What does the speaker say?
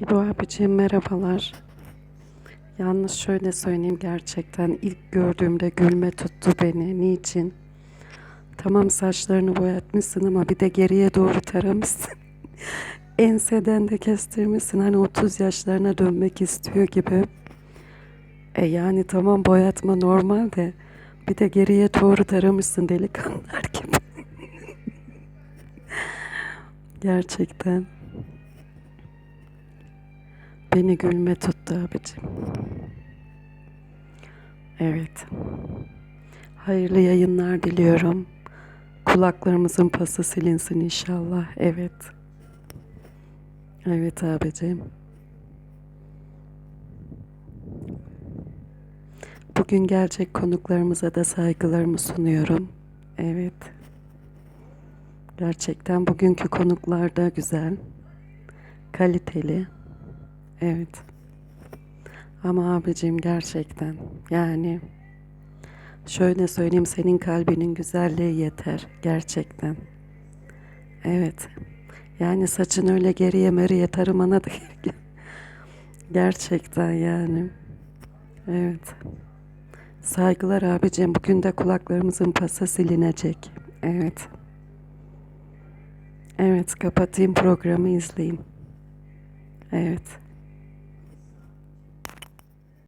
İbo abiciğim merhabalar. Yalnız şöyle söyleyeyim gerçekten ilk gördüğümde gülme tuttu beni. Niçin? Tamam saçlarını boyatmışsın ama bir de geriye doğru taramışsın. Enseden de kestirmişsin. Hani 30 yaşlarına dönmek istiyor gibi. E yani tamam boyatma normal de bir de geriye doğru taramışsın delikanlılar gibi. Gerçekten. Beni gülme tuttu abicim. Evet. Hayırlı yayınlar diliyorum. Kulaklarımızın pası silinsin inşallah. Evet. Evet abicim. Bugün gelecek konuklarımıza da saygılarımı sunuyorum. Evet. Gerçekten bugünkü konuklar da güzel. Kaliteli. Evet. Ama abicim gerçekten yani şöyle söyleyeyim senin kalbinin güzelliği yeter gerçekten. Evet. Yani saçın öyle geriye meriye tarımana da. Gerçekten yani. Evet. Saygılar abicim. Bugün de kulaklarımızın pası silinecek. Evet. Evet kapatayım programı izleyeyim. Evet.